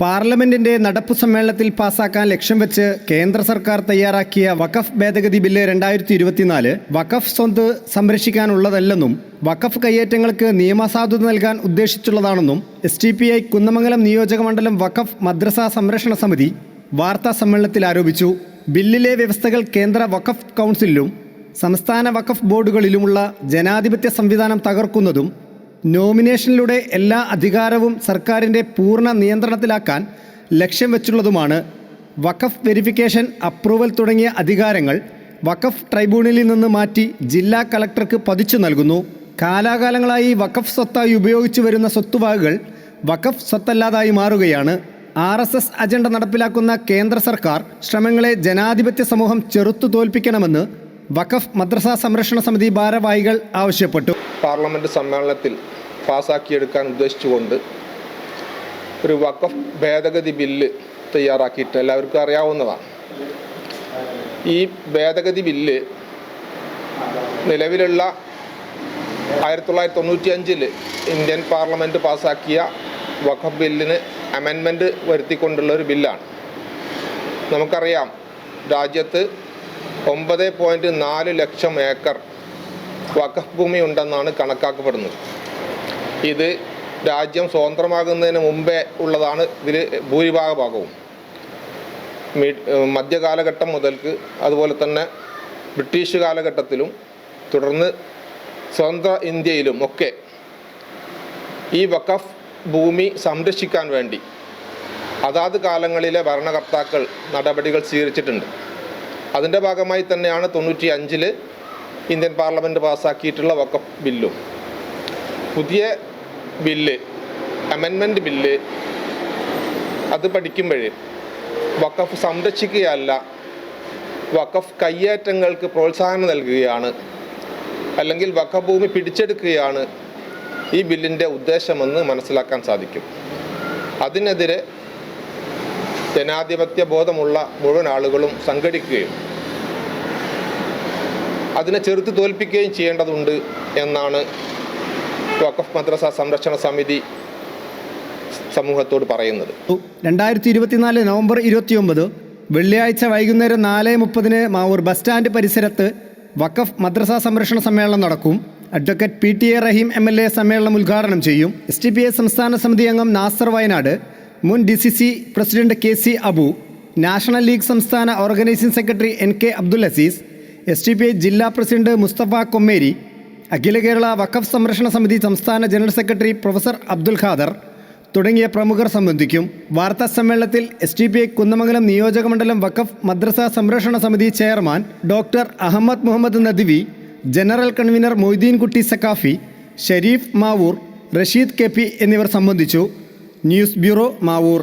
പാർലമെന്റിന്റെ നടപ്പു സമ്മേളനത്തിൽ പാസാക്കാൻ ലക്ഷ്യം വെച്ച് കേന്ദ്ര സർക്കാർ തയ്യാറാക്കിയ വഖഫ് ഭേദഗതി ബില്ല് രണ്ടായിരത്തി ഇരുപത്തിനാല് വഖഫ് സ്വന്ത് സംരക്ഷിക്കാനുള്ളതല്ലെന്നും വഖഫ് കയ്യേറ്റങ്ങൾക്ക് നിയമസാധുത നൽകാൻ ഉദ്ദേശിച്ചുള്ളതാണെന്നും S T P I Kunnamangalam നിയോജക മണ്ഡലം വഖഫ് മദ്രസ സംരക്ഷണ സമിതി വാർത്താ സമ്മേളനത്തിൽ ആരോപിച്ചു. ബില്ലിലെ വ്യവസ്ഥകൾ കേന്ദ്ര വഖഫ് കൗൺസിലിലും സംസ്ഥാന വഖഫ് ബോർഡുകളിലുമുള്ള ജനാധിപത്യ സംവിധാനം തകർക്കുന്നതും നോമിനേഷനിലൂടെ എല്ലാ അധികാരവും സർക്കാരിന്റെ പൂർണ നിയന്ത്രണത്തിലാക്കാൻ ലക്ഷ്യം വെച്ചുള്ളതുമാണ് വഖഫ് വെരിഫിക്കേഷൻ അപ്രൂവൽ തുടങ്ങിയ അധികാരങ്ങൾ വഖഫ് ട്രൈബ്യൂണലിൽ നിന്ന് മാറ്റി ജില്ലാ കളക്ടർക്ക് പതിച്ചു നൽകുന്നു. കാലാകാലങ്ങളായി വഖഫ് സ്വത്തായി ഉപയോഗിച്ചു വരുന്ന സ്വത്തുവകകൾ വഖഫ് സ്വത്തല്ലാതായി മാറുകയാണ്. ആർ എസ് എസ് അജണ്ട നടപ്പിലാക്കുന്ന കേന്ദ്ര സർക്കാർ ശ്രമങ്ങളെ ജനാധിപത്യ സമൂഹം ചെറുത്തു തോൽപ്പിക്കണമെന്ന് വഖഫ് മദ്രസാ സംരക്ഷണ സമിതി ഭാരവാഹികൾ ആവശ്യപ്പെട്ടു. പാർലമെന്റ് സമ്മേളനത്തിൽ പാസ്സാക്കിയെടുക്കാൻ ഉദ്ദേശിച്ചുകൊണ്ട് ഒരു വഖഫ് ഭേദഗതി ബില്ല് തയ്യാറാക്കിയിട്ട് എല്ലാവർക്കും അറിയാവുന്നതാണ്. ഈ ഭേദഗതി ബില്ല് നിലവിലുള്ള ആയിരത്തി തൊള്ളായിരത്തി തൊണ്ണൂറ്റി അഞ്ചിൽ ഇന്ത്യൻ പാർലമെന്റ് പാസ്സാക്കിയ വഖഫ് ബില്ലിന് അമെൻമെന്റ് വരുത്തിക്കൊണ്ടുള്ള ഒരു ബില്ലാണ് നമുക്കറിയാം രാജ്യത്ത് ഒമ്പത് പോയിന്റ് നാല് ലക്ഷം ഏക്കർ വഖഫ് ഭൂമി ഉണ്ടെന്നാണ് കണക്കാക്കപ്പെടുന്നത്. ഇത് രാജ്യം സ്വതന്ത്രമാകുന്നതിന് മുമ്പേ ഉള്ളതാണ് ഇതിൽ ഭൂരിഭാഗ ഭാഗവും മധ്യകാലഘട്ടം മുതൽക്ക് അതുപോലെ തന്നെ ബ്രിട്ടീഷ് കാലഘട്ടത്തിലും തുടർന്ന് സ്വതന്ത്ര ഇന്ത്യയിലും ഒക്കെ ഈ വഖഫ് ഭൂമി സംരക്ഷിക്കാൻ വേണ്ടി അതാത് കാലങ്ങളിലെ ഭരണകർത്താക്കൾ നടപടികൾ സ്വീകരിച്ചിട്ടുണ്ട്. അതിന്റെ ഭാഗമായി തന്നെയാണ് തൊണ്ണൂറ്റി അഞ്ചിൽ ഇന്ത്യൻ പാർലമെന്റ് പാസ്സാക്കിയിട്ടുള്ള വഖഫ് ബില്ലും. പുതിയ ബില്ല് അമെൻമെന്റ് ബില്ല് അത് പഠിക്കുമ്പോഴേ വഖഫ് സംരക്ഷിക്കുകയല്ല വഖഫ് കയ്യേറ്റങ്ങൾക്ക് പ്രോത്സാഹനം നൽകുകയാണ് അല്ലെങ്കിൽ വഖഫ് ഭൂമി പിടിച്ചെടുക്കുകയാണ് ഈ ബില്ലിന്റെ ഉദ്ദേശമെന്ന് മനസ്സിലാക്കാൻ സാധിക്കും. അതിനെതിരെ ജനാധിപത്യ ബോധമുള്ള മുഴുവൻ ആളുകളും സംഘടിക്കുകയും അതിനെ ചെറുത്ത് തോൽപ്പിക്കുകയും ചെയ്യേണ്ടതുണ്ട് എന്നാണ് വഖഫ് മദ്രസ സംരക്ഷണ സമിതി സമൂഹത്തോട് പറയുന്നത്. രണ്ടായിരത്തി ഇരുപത്തിനാല് നവംബർ ഇരുപത്തിയൊമ്പത് വെള്ളിയാഴ്ച വൈകുന്നേരം നാല് മുപ്പതിന് മാവൂർ ബസ് സ്റ്റാൻഡ് പരിസരത്ത് വഖഫ് മദ്രസ സംരക്ഷണ സമ്മേളനം നടക്കും. Advocate P T A Rahim M L A സമ്മേളനം ഉദ്ഘാടനം ചെയ്യും. എസ് ടി പി എ സംസ്ഥാന സമിതി അംഗം നാസർ വയനാട് മുൻ D C C president K C Abu national league സംസ്ഥാന organising secretary N K Abdul Aziz S T P I ജില്ലാ president Mustafa Kommeri അഖില കേരള വഖഫ് സംരക്ഷണ സമിതി സംസ്ഥാന general secretary professor Abdul Khader തുടങ്ങിയ പ്രമുഖർ സംബന്ധിക്കും വാർത്താ സമ്മേളനത്തിൽ S T P I Kunnamangalam നിയോജകമണ്ഡലം വഖഫ് മദ്രസ സംരക്ഷണ സമിതി chairman doctor Ahammed Muhammad Nadvi general convener Moideen Kutty Saqafi Shareef Mavoor Rasheed K P എന്നിവർ സംബന്ധിച്ചു. News bureau Mavoor.